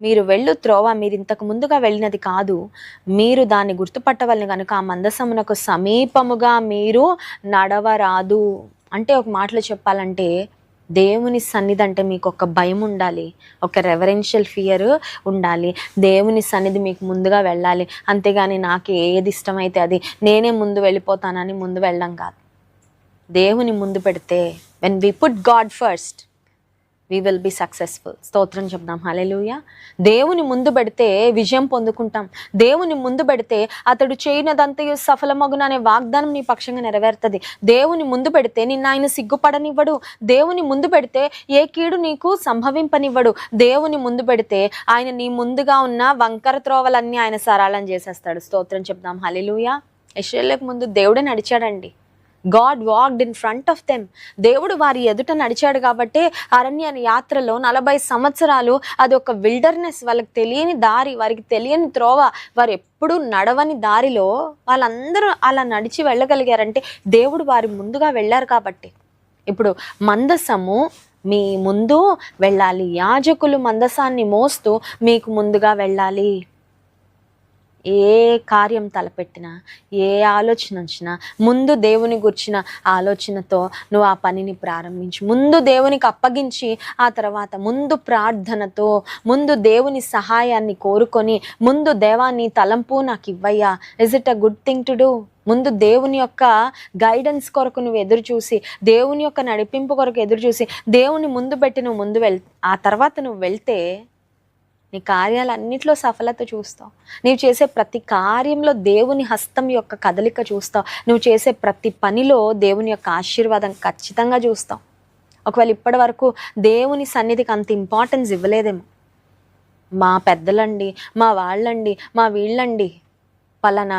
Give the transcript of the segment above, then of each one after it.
మీరు వెళ్ళు త్రోవ మీరు ఇంతకు ముందుగా వెళ్ళినది కాదు. మీరు దాన్ని గుర్తుపట్టవలని కనుక ఆ మందసమునకు సమీపముగా మీరు నడవరాదు. అంటే ఒక మాటలో చెప్పాలంటే దేవుని సన్నిధి అంటే మీకు ఒక భయం ఉండాలి ఒక రెవరెన్షియల్ ఫియర్ ఉండాలి. దేవుని సన్నిధి మీకు ముందుగా వెళ్ళాలి. అంతేగాని నాకు ఏది ఇష్టమైతే అది నేనే ముందు వెళ్ళిపోతానని ముందు వెళ్ళడం కాదు. దేవుని ముందు పెడితే when we put God first we will be successful స్తోత్రం చెప్దాం. హలెలుయ దేవుని ముందు పెడితే విజయం పొందుకుంటాం. దేవుని ముందు పెడితే అతడు చేయనదంతయు సఫలమగున అనే వాగ్దానం నీ పక్షంగా నెరవేరుతుంది. దేవుని ముందు పెడితే నిన్ను ఆయన సిగ్గుపడనివ్వడు. దేవుని ముందు పెడితే ఏ కీడు నీకు సంభవింపనివ్వడు. దేవుని ముందు పెడితే ఆయన నీ ముందుగా ఉన్న వంకర త్రోవలన్నీ ఆయన సరళం చేసేస్తాడు. స్తోత్రం చెప్దాం. హలెలుయ యశ్వలకు ముందు దేవుడే నడిచాడండి. God walked in front of them దేవుడు వారి ఎదుట నడిచాడు కాబట్టి అరణ్య యాత్రలో నలభై సంవత్సరాలు అది ఒక విల్డర్నెస్ వాళ్ళకి తెలియని దారి వారికి తెలియని త్రోవ వారు ఎప్పుడు నడవని దారిలో వాళ్ళందరూ అలా నడిచి వెళ్ళగలిగారంటే దేవుడు వారి ముందుగా వెళ్ళారు కాబట్టి. ఇప్పుడు మందసము మీ ముందు వెళ్ళాలి. యాజకులు మందసాన్ని మోస్తూ మీకు ముందుగా వెళ్ళాలి. ఏ కార్యం తలపెట్టినా ఏ ఆలోచన వచ్చినా ముందు దేవుని గుర్చిన ఆలోచనతో నువ్వు ఆ పనిని ప్రారంభించు. ముందు దేవునికి అప్పగించి ఆ తర్వాత ముందు ప్రార్థనతో ముందు దేవుని సహాయాన్ని కోరుకొని ముందు దేవాన్ని తలంపు నాకు ఇవ్వయ్యా. Is it a good thing to do ముందు దేవుని యొక్క గైడెన్స్ కొరకు నువ్వు ఎదురు చూసి దేవుని యొక్క నడిపింపు కొరకు ఎదురు చూసి దేవుని ముందు పెట్టి నువ్వు ముందు వెళ్ ఆ తర్వాత నువ్వు వెళ్తే నీ కార్యాలన్నింటిలో సఫలత చూస్తావు. నీవు చేసే ప్రతి కార్యంలో దేవుని హస్తం యొక్క కదలిక చూస్తావు. నువ్వు చేసే ప్రతి పనిలో దేవుని యొక్క ఆశీర్వాదం ఖచ్చితంగా చూస్తావు. ఒకవేళ ఇప్పటి వరకు దేవుని సన్నిధికి అంత ఇంపార్టెన్స్ ఇవ్వలేదేమో. మా పెద్దలండి మా వాళ్ళండి మా వీళ్ళండి పలానా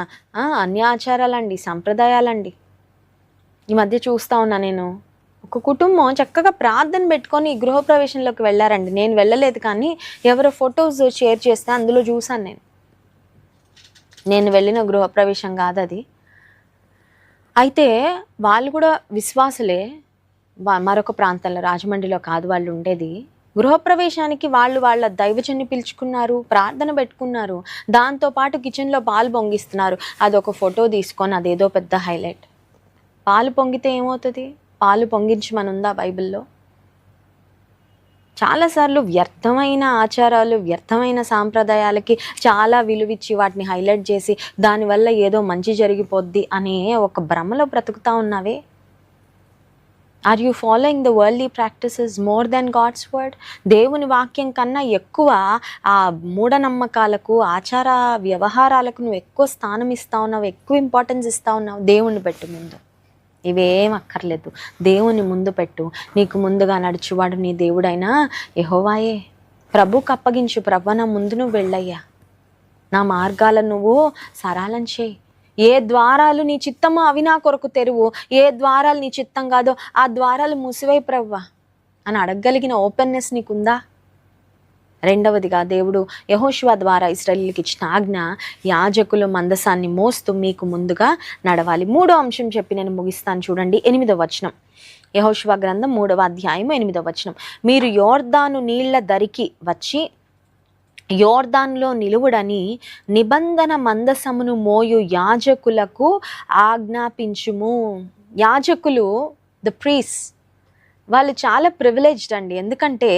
అన్ని ఆచారాలండి సంప్రదాయాలండి. ఈ మధ్య చూస్తా ఉన్నా నేను. ఒక కుటుంబం చక్కగా ప్రార్థన పెట్టుకొని గృహప్రవేశంలోకి వెళ్ళారండి. నేను వెళ్ళలేదు కానీ ఎవరో ఫొటోస్ షేర్ చేస్తే అందులో చూసాను నేను. నేను వెళ్ళిన గృహప్రవేశం కాదు అది. అయితే వాళ్ళు కూడా విశ్వాసులే. మరొక ప్రాంతంలో రాజమండ్రిలో కాదు వాళ్ళు ఉండేది. గృహప్రవేశానికి వాళ్ళు వాళ్ళ దైవజన్ని పిలుచుకున్నారు ప్రార్థన పెట్టుకున్నారు. దాంతోపాటు కిచెన్లో పాలు పొంగిస్తున్నారు. అదొక ఫోటో తీసుకొని అదేదో పెద్ద హైలైట్. పాలు పొంగితే ఏమవుతుంది? పాలు పొంగించమనుందా బైబిల్లో? చాలాసార్లు వ్యర్థమైన ఆచారాలు వ్యర్థమైన సాంప్రదాయాలకి చాలా విలువిచ్చి వాటిని హైలైట్ చేసి దానివల్ల ఏదో మంచి జరిగిపోద్ది అనే ఒక భ్రమలో బ్రతుకుతా ఉన్నావే? Are you following the worldly practices more than God's word దేవుని వాక్యం కన్నా ఎక్కువ ఆ మూఢనమ్మకాలకు ఆచార వ్యవహారాలకు నువ్వు ఎక్కువ స్థానం ఇస్తా ఉన్నావు ఎక్కువ ఇంపార్టెన్స్ ఇస్తా ఉన్నావు దేవుణ్ణి పెట్టు ముందు. ఇవేం అక్కర్లేదు. దేవుని ముందు పెట్టు. నీకు ముందుగా నడుచువాడు నీ దేవుడైనా ఎహోవాయే ప్రభుకు అప్పగించు ప్రభు నా ముందు నువ్వు వెళ్ళయ్యా. నా మార్గాలను నువ్వు సరళం చేయి. ఏ ద్వారాలు నీ చిత్తమో అవి నా కొరకు తెరువు. ఏ ద్వారాలు నీ చిత్తం కాదో ఆ ద్వారాలు మూసివై ప్రవ్వా. అని అడగగలిగిన ఓపెన్నెస్ నీకుందా? రెండవదిగా దేవుడు యహోశివ ద్వారా ఇస్రాయలీకి ఇచ్చిన ఆజ్ఞ యాజకులు మందసాన్ని మోస్తూ మీకు ముందుగా నడవాలి. మూడో అంశం చెప్పి నేను ముగిస్తాను. చూడండి ఎనిమిదవ వచనం. యహోశివ గ్రంథం మూడవ అధ్యాయం ఎనిమిదవ వచనం. మీరు యోర్దాను నీళ్ళ దరికి వచ్చి యోర్దాన్లో నిలువుడని నిబంధన మందసమును మోయు యాజకులకు ఆజ్ఞాపించుము. యాజకులు ద ప్రీస్ వాళ్ళు చాలా ప్రివిలేజ్డ్ అండి. ఎందుకంటే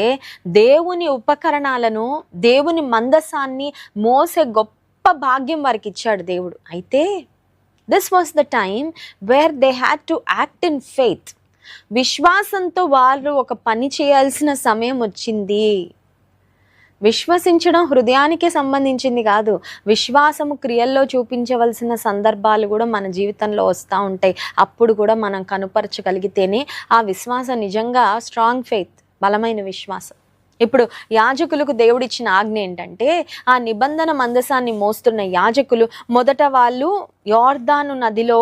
దేవుని ఉపకరణాలను దేవుని మందసాన్ని మోసే గొప్ప భాగ్యం వారికి ఇచ్చాడు దేవుడు. అయితే this was the time where they had to act in faith విశ్వాసంతో వారు ఒక పని చేయాల్సిన సమయం వచ్చింది. విశ్వసించడం హృదయానికే సంబంధించింది కాదు. విశ్వాసము క్రియల్లో చూపించవలసిన సందర్భాలు కూడా మన జీవితంలో వస్తూ ఉంటాయి. అప్పుడు కూడా మనం కనుపరచగలిగితేనే ఆ విశ్వాసం నిజంగా స్ట్రాంగ్ ఫెయిత్ బలమైన విశ్వాసం. ఇప్పుడు యాజకులకు దేవుడిచ్చిన ఆజ్ఞ ఏంటంటే ఆ నిబంధన మందసాన్ని మోస్తున్న యాజకులు మొదట వాళ్ళు యోర్దాను నదిలో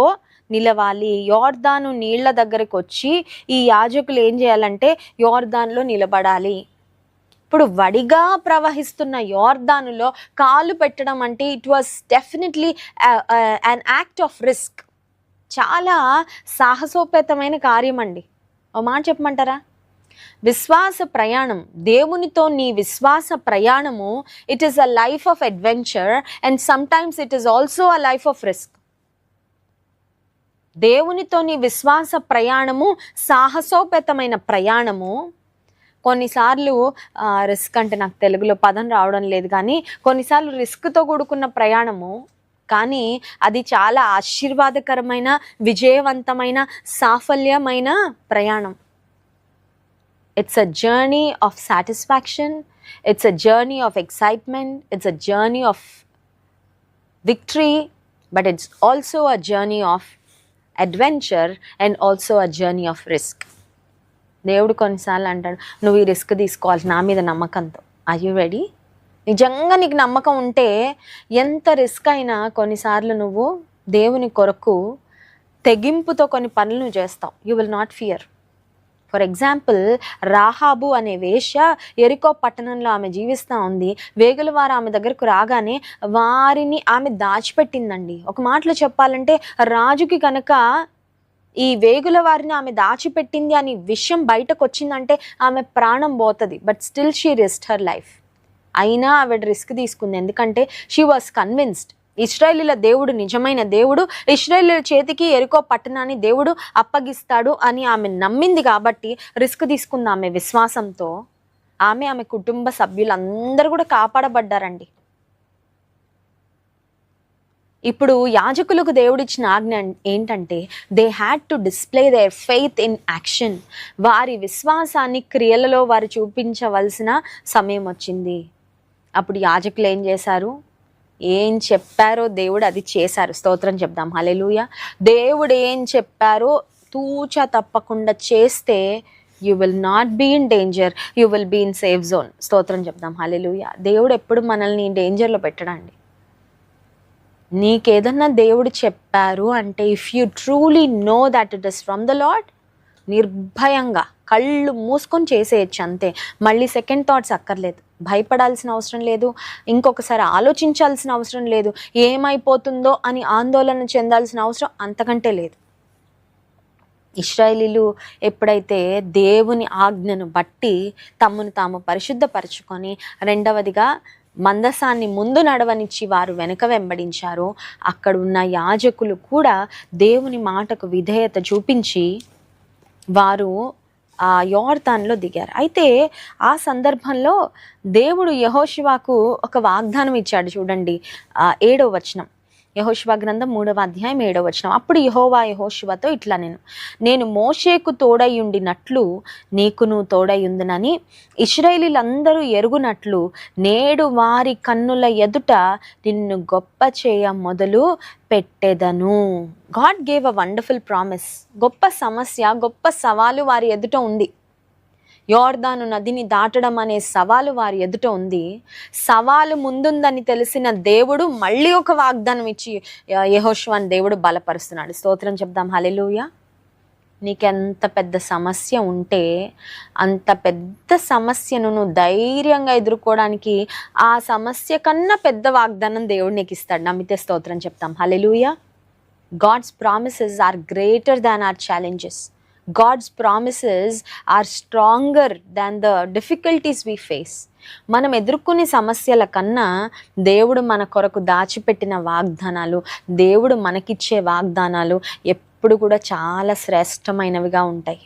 నిలవాలి. యోర్దాను నీళ్ళ దగ్గరకు వచ్చి ఈ యాజకులు ఏం చేయాలంటే యోర్దాన్లో నిలబడాలి. ఇప్పుడు వడిగా ప్రవహిస్తున్న యోర్దానులో కాలు పెట్టడం అంటే it was definitely an act of risk చాలా సాహసోపేతమైన కార్యం అండి ఓ మాట చెప్పమంటారా? విశ్వాస ప్రయాణం దేవునితో నీ విశ్వాస ప్రయాణము it is a life of adventure and sometimes it is also a life of risk దేవునితో నీ విశ్వాస ప్రయాణము సాహసోపేతమైన ప్రయాణము కొన్నిసార్లు రిస్క్ అంటే నాకు తెలుగులో పదం రావడం లేదు కానీ కొన్నిసార్లు రిస్క్తో కూడుకున్న ప్రయాణము కానీ అది చాలా ఆశీర్వాదకరమైన విజయవంతమైన సాఫల్యమైన ప్రయాణం. It's a journey of satisfaction it's a journey of excitement it's a journey of victory but it's also a journey of adventure and also a journey of risk దేవుడు కొన్నిసార్లు అంటాడు నువ్వు ఈ రిస్క్ తీసుకోవాలి నా మీద నమ్మకంతో. ఐ యు రెడీ నిజంగా నీకు నమ్మకం ఉంటే ఎంత రిస్క్ అయినా కొన్నిసార్లు నువ్వు దేవుని కొరకు తెగింపుతో కొన్ని పనులు నువ్వు చేస్తావు. You will not fear for example Rahab అనే వేష ఎరికో పట్టణంలో ఆమె జీవిస్తూ ఉంది. వేగుల వారు ఆమె దగ్గరకు రాగానే వారిని ఆమె దాచిపెట్టిందండి. ఒక మాటలో చెప్పాలంటే రాజుకి కనుక ఈ వేగుల వారిని ఆమె దాచిపెట్టింది అని విషయం బయటకు వచ్చిందంటే ఆమె ప్రాణం పోతుంది but still she risk her life అయినా ఆవిడ రిస్క్ తీసుకుంది ఎందుకంటే షీ వాస్ కన్విన్స్డ్ ఇస్రాయేలీల దేవుడు నిజమైన దేవుడు ఇస్రాయేలీల చేతికి ఎరుకో పట్టణాన్ని దేవుడు అప్పగిస్తాడు అని ఆమె నమ్మింది కాబట్టి రిస్క్ తీసుకుంది ఆమె విశ్వాసంతో. ఆమె ఆమె కుటుంబ సభ్యులందరూ కూడా కాపాడబడ్డారండి. ఇప్పుడు యాజకులకు దేవుడిచ్చిన ఆజ్ఞ ఏంటంటే they had to display their faith in action వారి విశ్వాసాన్ని క్రియలలో వారు చూపించవలసిన సమయం వచ్చింది. అప్పుడు యాజకులు ఏం చేశారు? ఏం చెప్పారో దేవుడు అది చేశారు. స్తోత్రం చెప్దాం. హలెలుయ దేవుడు ఏం చెప్పారో తూచ తప్పకుండా చేస్తే you will not be in danger you will be in safe zone స్తోత్రం చెప్దాం. హలెలుయ దేవుడు ఎప్పుడు మనల్ని డేంజర్లో పెట్టడండి. నీకేదన్నా దేవుడు చెప్పారు అంటే if you truly know that it is from the Lord నిర్భయంగా కళ్ళు మూసుకొని చేసేయచ్చు అంతే. మళ్ళీ సెకండ్ థాట్స్ అక్కర్లేదు. భయపడాల్సిన అవసరం లేదు. ఇంకొకసారి ఆలోచించాల్సిన అవసరం లేదు. ఏమైపోతుందో అని ఆందోళన చెందాల్సిన అవసరం అంతకంటే లేదు. ఇస్రాయలీలు ఎప్పుడైతే దేవుని ఆజ్ఞను బట్టి తమను తాము పరిశుద్ధపరచుకొని రెండవదిగా మందసాన్ని ముందు నడవనిచ్చి వారు వెనుక వెంబడించారో. అక్కడ ఉన్న యాజకులు కూడా దేవుని మాటకు విధేయత చూపించి వారు ఆ యోర్తాన్లో దిగారు. అయితే ఆ సందర్భంలో దేవుడు యహోశివాకు ఒక వాగ్దానం ఇచ్చాడు చూడండి. ఏడో వచనం. యహోశివ గ్రంథం మూడవ అధ్యాయం ఏడవ వచనం. అప్పుడు యహోవా యహోశివతో ఇట్లా నేను నేను మోషేకు తోడయుండినట్లు నీకును తోడయుందునని ఇస్రాయేలీలందరూ ఎరుగునట్లు నేడు వారి కన్నుల ఎదుట నిన్ను గొప్ప చేయ మొదలు పెట్టెదను. God gave a wonderful promise. గొప్ప సమస్య గొప్ప సవాలు వారి ఎదుట ఉంది. యోర్దాను నదిని దాటడం అనే సవాలు వారి ఎదుట ఉంది. సవాలు ముందుందని తెలిసిన దేవుడు మళ్ళీ ఒక వాగ్దానం ఇచ్చి యహోష్వాన్ దేవుడు బలపరుస్తున్నాడు. స్తోత్రం చెప్దాం. హలెలుయ నీకెంత పెద్ద సమస్య ఉంటే అంత పెద్ద సమస్యను నువ్వు ధైర్యంగా ఎదుర్కోవడానికి ఆ సమస్య కన్నా పెద్ద వాగ్దానం దేవుడు నీకు ఇస్తాడు. నమ్మితే స్తోత్రం చెప్తాం. Hallelujah God's promises are greater than our challenges. God's promises are stronger than the difficulties we face మనం ఎదుర్కొనే సమస్యల కన్నా దేవుడు మన కొరకు దాచిపెట్టిన వాగ్దానాలు దేవుడు మనకిచ్చే వాగ్దానాలు ఎప్పుడు కూడా చాలా శ్రేష్టమైనవిగా ఉంటాయి.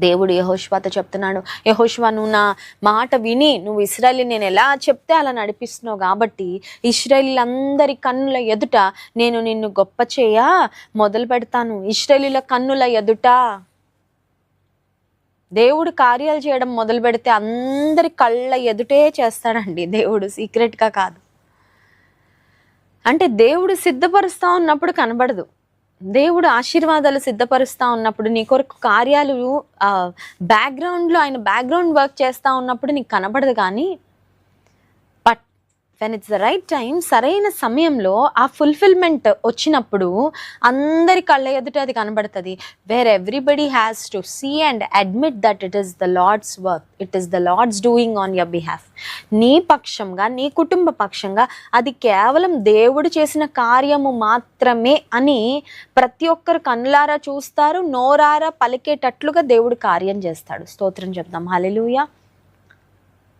దేవుడు యహోష్వాతో చెప్తున్నాడు యహోష్వా నువ్వు నా మాట విని నువ్వు ఇస్రాయలీ నేను ఎలా చెప్తే అలా నడిపిస్తున్నావు కాబట్టి ఇస్రాయలీలందరి కన్నుల ఎదుట నేను నిన్ను గొప్ప చేయ మొదలు పెడతాను. ఇస్రాయలీల కన్నుల ఎదుట దేవుడు కార్యాలు చేయడం మొదలు పెడితే అందరి కళ్ళ ఎదుటే చేస్తాడండి. దేవుడు సీక్రెట్గా కాదు. అంటే దేవుడు సిద్ధపరుస్తూ ఉన్నప్పుడు కనబడదు. దేవుడు ఆశీర్వాదాలు సిద్ధపరుస్తూ ఉన్నప్పుడు నీ కొరకు కార్యాలు బ్యాక్గ్రౌండ్లో ఆయన బ్యాక్గ్రౌండ్ వర్క్ చేస్తూ ఉన్నప్పుడు నీకు కనబడదు కానీ when it's the right time సరైన సమయంలో ఆ ఫుల్ఫిల్మెంట్ వచ్చినప్పుడు అందరి కళ్ళ ఎదుట అది కనబడుతుంది. Where everybody has to see and admit that it is the Lord's work it is the Lord's doing on your behalf నీ పక్షంగా నీ కుటుంబ పక్షంగా అది కేవలం దేవుడు చేసిన కార్యము మాత్రమే అని ప్రతి ఒక్కరు కన్నులారా చూస్తారు నోరారా పలికేటట్లుగా దేవుడు కార్యం చేస్తాడు. స్తోత్రం చెప్దాం. హలెలుయా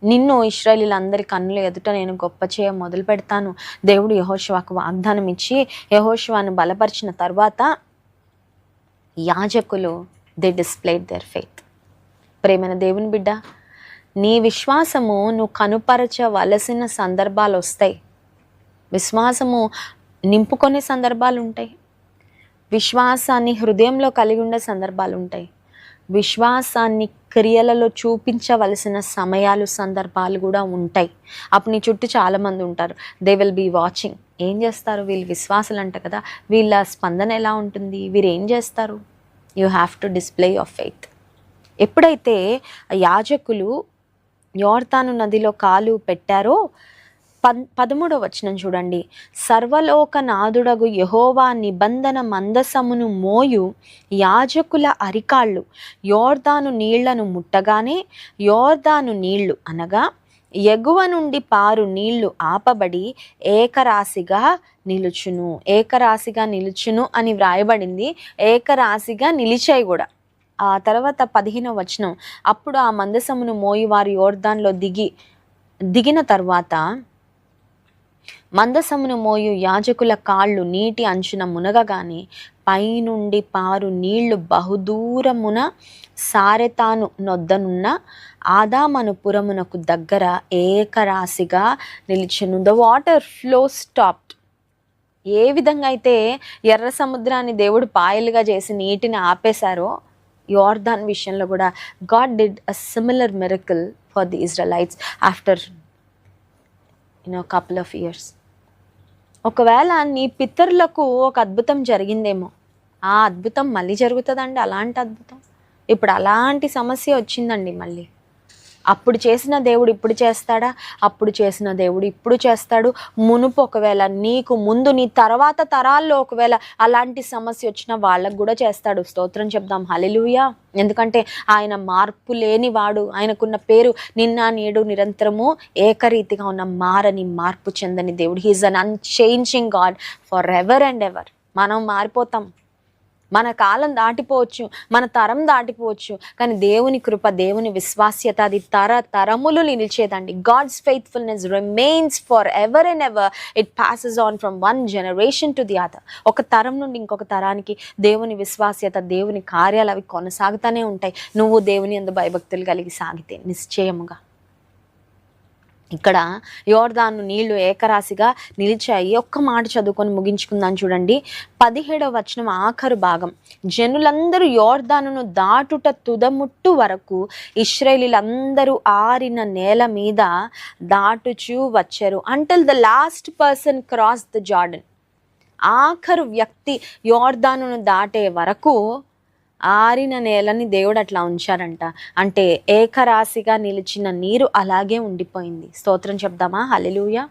నిన్ను ఇస్రాయలీలందరి కన్నుల ఎదుట నేను గొప్ప చేయ మొదలు పెడతాను. దేవుడు యహోశివాకు వాగ్దానం ఇచ్చి యహోశివాను బలపరిచిన తర్వాత యాజకులు దే డిస్ప్లేడ్ దర్ ఫెయిత్ ప్రేమైన దేవుని బిడ్డ నీ విశ్వాసము నువ్వు కనుపరచవలసిన సందర్భాలు వస్తాయి. విశ్వాసము నింపుకునే సందర్భాలు ఉంటాయి. విశ్వాసాన్ని హృదయంలో కలిగి ఉండే సందర్భాలు ఉంటాయి. విశ్వాసాన్ని క్రియలలో చూపించవలసిన సమయాలు సందర్భాలు కూడా ఉంటాయి. అప్పుడు నీ చుట్టూ చాలామంది ఉంటారు. దే విల్ బీ వాచింగ్ ఏం చేస్తారు? వీళ్ళు విశ్వాసాలు అంట కదా. వీళ్ళ స్పందన ఎలా ఉంటుంది? వీరు ఏం చేస్తారు? You have to display of faith ఎప్పుడైతే యాజకులు యోర్తాను నదిలో కాలు పెట్టారో పద్ పదమూడవ వచనం చూడండి. సర్వలోకనాథుడగు యహోవా నిబంధన మందసమును మోయు యాజకుల అరికాళ్ళు. యోర్దాను నీళ్ళను ముట్టగానే యోర్దాను నీళ్ళు అనగా ఎగువ నుండి పారు నీళ్ళు ఆపబడి ఏకరాశిగా నిలుచును. ఏకరాశిగా నిలుచును అని వ్రాయబడింది. ఏకరాశిగా నిలిచాయి కూడా. ఆ తర్వాత పదిహేనవ వచనం. అప్పుడు ఆ మందసమును మోయి వారు యోర్దాన్లో దిగి దిగిన తర్వాత మందసమును మోయు యాజకుల కాళ్ళు నీటి అంచున మునగగానే పైనుండి పారు నీళ్ళు బహుదూరమున సారెతాను నొద్దనున్న ఆదామను పురమునకు దగ్గర ఏకరాశిగా నిలిచెను. ద వాటర్ ఫ్లో స్టాప్డ్ ఏ విధంగా అయితే ఎర్ర సముద్రాన్ని దేవుడు పాయలుగా చేసి నీటిని ఆపేశారో యోర్ధాన్ విషయంలో కూడా God did a similar miracle for the Israelites after you know couple of years ఒకవేళ నీ పితరులకు ఒక అద్భుతం జరిగిందేమో ఆ అద్భుతం మళ్ళీ జరుగుతుందండి అలాంటి అద్భుతం. ఇప్పుడు అలాంటి సమస్య వచ్చిందండి మళ్ళీ. అప్పుడు చేసిన దేవుడు ఇప్పుడు చేస్తాడా? అప్పుడు చేసిన దేవుడు ఇప్పుడు చేస్తాడు. మునుపు ఒకవేళ నీకు ముందు నీ తర్వాత తరాల్లో ఒకవేళ అలాంటి సమస్య వచ్చిన వాళ్ళకు కూడా చేస్తాడు. స్తోత్రం చెప్దాం. హలెలుయా ఎందుకంటే ఆయన మార్పు లేని వాడు ఆయనకున్న పేరు నిన్న నేడు నిరంతరము ఏకరీతిగా ఉన్న మారని మార్పు చెందని దేవుడు. He is an unchanging God for ever and ever మనం మారిపోతాం. మన కాలం దాటిపోవచ్చు మన తరం దాటిపోవచ్చు కానీ దేవుని కృప దేవుని విశ్వాస్యత అది తర తరములు నిలిచేదండి. God's faithfulness remains for ever and ever it passes on from one generation to the other ఒక తరం నుండి ఇంకొక తరానికి దేవుని విశ్వాస్యత దేవుని కార్యాలు అవి కొనసాగుతూనే ఉంటాయి. నువ్వు దేవుని అందు భయభక్తులు కలిగి సాగితే నిశ్చయముగా. ఇక్కడ యోర్దాను నీళ్ళు ఏకరాశిగా నిలిచాయి. ఒక్క మాట చదువుకొని ముగించుకుందాం చూడండి. పదిహేడవ వచనం ఆఖరు భాగం. జనులందరూ యోర్దానును దాటుట తుదముట్టు వరకు ఇస్రాయేలీలందరూ ఆరిన నేల మీద దాటుచూ వచ్చారు. Until the last person cross the Jordan ఆఖరు వ్యక్తి యోర్దానును దాటే వరకు ఆరిన నేలని దేవుడు అట్లా ఉంచారంట. అంటే ఏకరాశిగా నిలిచిన నీరు అలాగే ఉండిపోయింది. స్తోత్రం చెప్దామా? హలెలుయ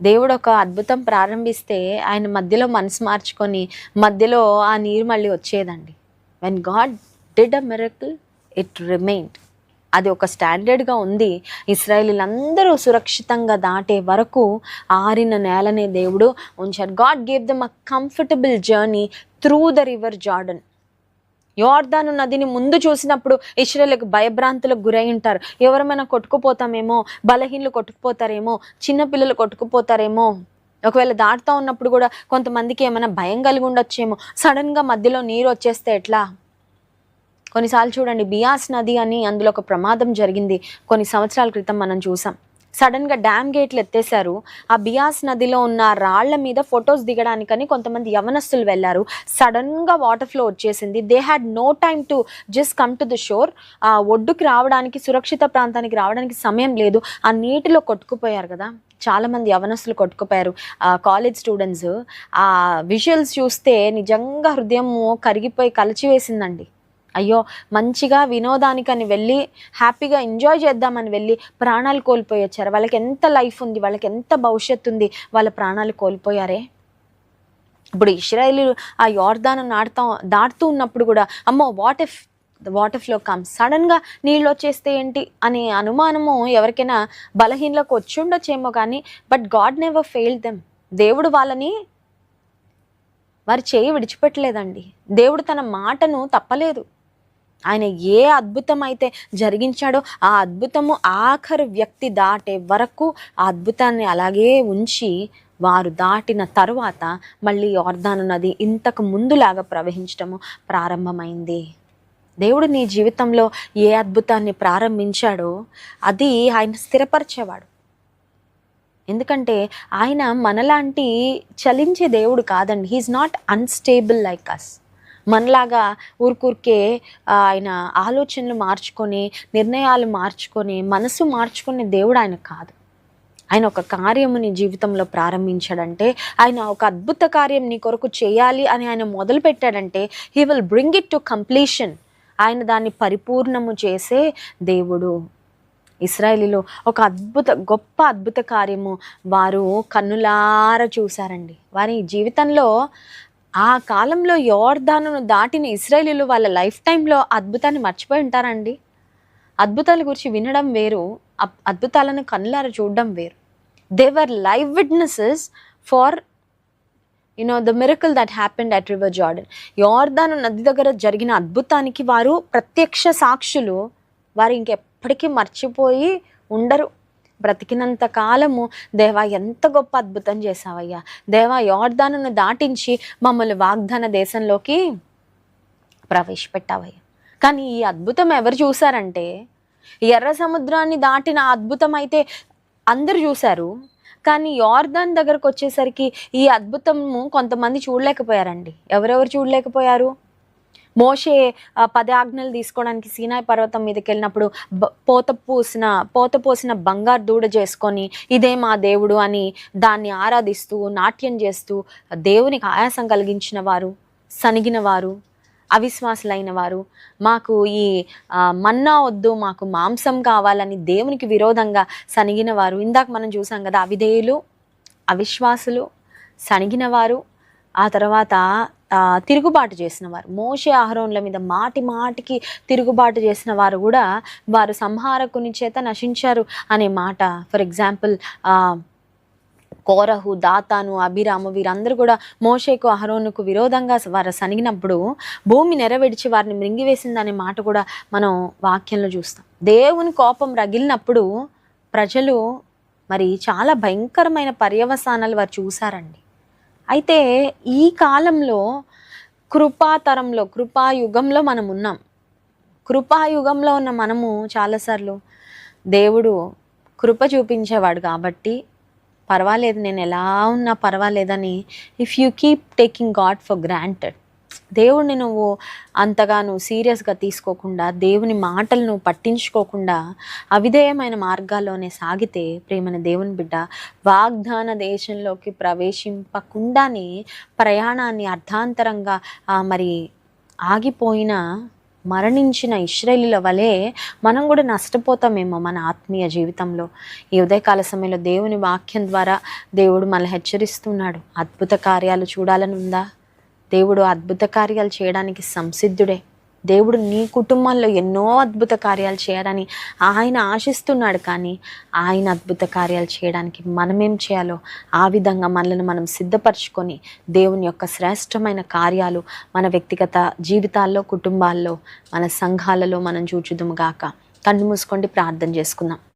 దేవుడు ఒక అద్భుతం ప్రారంభిస్తే ఆయన మధ్యలో మనసు మార్చుకొని మధ్యలో ఆ నీరు మళ్ళీ వచ్చేదండి. When God did a miracle it remained అది ఒక స్టాండర్డ్గా ఉంది. ఇస్రాయలీలందరూ సురక్షితంగా దాటే వరకు ఆరిన నేలనే దేవుడు ఉంచారు God gave them a comfortable journey through the river Jordan యోర్దాను నదిని ముందు చూసినప్పుడు ఇస్రాయలకు భయభ్రాంతులకు గురై ఉంటారు. ఎవరమైనా కొట్టుకుపోతామేమో బలహీనలు కొట్టుకుపోతారేమో చిన్నపిల్లలు కొట్టుకుపోతారేమో ఒకవేళ దాటుతూ ఉన్నప్పుడు కూడా కొంతమందికి ఏమైనా భయం కలిగి ఉండొచ్చేమో. సడన్గా మధ్యలో నీరు వచ్చేస్తే ఎట్లా? కొన్నిసార్లు చూడండి బియాస్ నది అని అందులో ఒక ప్రమాదం జరిగింది. కొన్ని సంవత్సరాల క్రితం మనం చూసాం. సడన్గా డ్యామ్ గేట్లు ఎత్తేసారు ఆ బియాస్ నదిలో ఉన్న రాళ్ళ మీద ఫొటోస్ దిగడానికని కొంతమంది యవనస్తులు వెళ్ళారు. సడన్గా వాటర్ ఫ్లో వచ్చేసింది. They had no time to just come to the shore ఆ ఒడ్డుకి రావడానికి సురక్షిత ప్రాంతానికి రావడానికి సమయం లేదు. ఆ నీటిలో కొట్టుకుపోయారు కదా. చాలామంది యవనస్తులు కొట్టుకుపోయారు. కాలేజ్ స్టూడెంట్స్ ఆ విజువల్స్ చూస్తే నిజంగా హృదయం కరిగిపోయి కలిచివేసిందండి. అయ్యో మంచిగా వినోదానికని వెళ్ళి హ్యాపీగా ఎంజాయ్ చేద్దామని వెళ్ళి ప్రాణాలు కోల్పోయి వచ్చారు? వాళ్ళకి ఎంత లైఫ్ ఉంది వాళ్ళకి ఎంత భవిష్యత్తు ఉంది వాళ్ళ ప్రాణాలు కోల్పోయారే? ఇప్పుడు ఇస్రాయేలీలు ఆ యోర్దాను నాడుతా దాటుతూ ఉన్నప్పుడు కూడా అమ్మో what if water flow come సడన్గా నీళ్ళు వచ్చేస్తే ఏంటి? అనే అనుమానము ఎవరికైనా బలహీనలకు వచ్చి ఉండొచ్చేమో కానీ but God never fail them దేవుడు వాళ్ళని వారి చేయి విడిచిపెట్టలేదండి. దేవుడు తన మాటను తప్పలేదు. ఆయన ఏ అద్భుతం అయితే జరిగించాడో ఆ అద్భుతము ఆఖరు వ్యక్తి దాటే వరకు ఆ అద్భుతాన్ని అలాగే ఉంచి వారు దాటిన తరువాత మళ్ళీ యోర్ధాను నది ఇంతకు ముందులాగా ప్రవహించడము ప్రారంభమైంది. దేవుడు నీ జీవితంలో ఏ అద్భుతాన్ని ప్రారంభించాడో అది ఆయన స్థిరపరిచేవాడు. ఎందుకంటే ఆయన మనలాంటి చలించే దేవుడు కాదండి. He is not unstable like us మనలాగా ఊరికూరికే ఆయన ఆలోచనలు మార్చుకొని నిర్ణయాలు మార్చుకొని మనసు మార్చుకునే దేవుడు ఆయన కాదు. ఆయన ఒక కార్యము నీ జీవితంలో ప్రారంభించాడంటే ఆయన ఒక అద్భుత కార్యం నీ కొరకు చేయాలి అని ఆయన మొదలు పెట్టాడంటే he will bring it to completion ఆయన దాన్ని పరిపూర్ణము చేసే దేవుడు. ఇస్రాయేలీలో ఒక అద్భుత గొప్ప అద్భుత కార్యము వారు కన్నులార చూశారండి. వారి జీవితంలో ఆ కాలంలో యోర్ధాను దాటిన ఇస్రాయేలీలు వాళ్ళ లైఫ్ టైంలో అద్భుతాన్ని మర్చిపోయి ఉంటారండి. అద్భుతాల గురించి వినడం వేరు అద్భుతాలను కన్నులార చూడడం వేరు. They were live witnesses for you know the miracle that happened at river Jordan యోర్ధాను నది దగ్గర జరిగిన అద్భుతానికి వారు ప్రత్యక్ష సాక్షులు. వారు ఇంకెప్పటికీ మర్చిపోయి ఉండరు. బ్రతికినంత కాలము దేవా ఎంత గొప్ప అద్భుతం చేసావయ్యా దేవా యోర్ధానను దాటించి మమ్మల్ని వాగ్దాన దేశంలోకి ప్రవేశపెట్టావయ్యా. కానీ ఈ అద్భుతం ఎవరు చూసారంటే ఎర్ర సముద్రాన్ని దాటిన అద్భుతం అయితే అందరు చూశారు. కానీ యోర్దాన్ దగ్గరకు వచ్చేసరికి ఈ అద్భుతము కొంతమంది చూడలేకపోయారండి. ఎవరెవరు చూడలేకపోయారు? మోషే పదాజ్ఞలు పది ఆజ్ఞలు తీసుకోవడానికి సీనాయి పర్వతం మీదకి వెళ్ళినప్పుడు పోత పూసిన పోత పోసిన బంగారు దూడ చేసుకొని ఇదే మా దేవుడు అని దాన్ని ఆరాధిస్తూ నాట్యం చేస్తూ దేవునికి ఆయాసం కలిగించిన వారు సనిగిన వారు అవిశ్వాసులైన వారు. మాకు ఈ మన్నా వద్దు మాకు మాంసం కావాలని దేవునికి విరోధంగా సనిగిన వారు. ఇందాక మనం చూసాం కదా అవిధేయులు అవిశ్వాసులు సనిగిన వారు ఆ తర్వాత తిరుగుబాటు చేసిన వారు మోషే ఆహరోన్ల మీద మాటి మాటికి తిరుగుబాటు చేసిన వారు కూడా వారు సంహారకుని చేత నశించారు అనే మాట. ఫర్ ఎగ్జాంపుల్ కోరహు దాతాను అభిరాము వీరందరూ కూడా మోషేకు అహరోనుకు విరోధంగా వారు సనిగినప్పుడు భూమి నెరవేర్చి వారిని మృంగివేసిందనే మాట కూడా మనం వాక్యంలో చూస్తాం. దేవుని కోపం రగిలినప్పుడు ప్రజలు మరి చాలా భయంకరమైన పర్యవసానాలు వారు చూశారండి. అయితే ఈ కాలంలో కృపాతరంలో కృపాయుగంలో మనం ఉన్నాం కృపాయుగంలో ఉన్న మనము చాలాసార్లు దేవుడు కృప చూపించేవాడు కాబట్టి పర్వాలేదు నేను ఎలా ఉన్నా పర్వాలేదని if you keep taking God for granted దేవుడిని నువ్వు అంతగా నువ్వు సీరియస్గా తీసుకోకుండా దేవుని మాటలు నువ్వు పట్టించుకోకుండా అవిధేయమైన మార్గాల్లోనే సాగితే ప్రేమైన దేవుని బిడ్డ వాగ్దాన దేశంలోకి ప్రవేశింపకుండానే ప్రయాణాన్ని అర్థాంతరంగా మరి ఆగిపోయిన మరణించిన ఇస్రాయేలీల వలె మనం కూడా నష్టపోతామేమో మన ఆత్మీయ జీవితంలో. ఈ ఉదయకాల సమయంలో దేవుని వాక్యం ద్వారా దేవుడు మనల్ని హెచ్చరిస్తున్నాడు. అద్భుత కార్యాలు చూడాలని ఉందా? దేవుడు అద్భుత కార్యాలు చేయడానికి సంసిద్ధుడే. దేవుడు నీ కుటుంబంలో ఎన్నో అద్భుత కార్యాలు చేయాలని ఆయన ఆశిస్తున్నాడు కానీ ఆయన అద్భుత కార్యాలు చేయడానికి మనమేం చేయాలో ఆ విధంగా మనల్ని మనం సిద్ధపరచుకొని దేవుని యొక్క శ్రేష్టమైన కార్యాలు మన వ్యక్తిగత జీవితాల్లో కుటుంబాల్లో మన సంఘాలలో మనం చూచుదుము గాక. కన్ను మూసుకోండి ప్రార్థన చేసుకుందాం.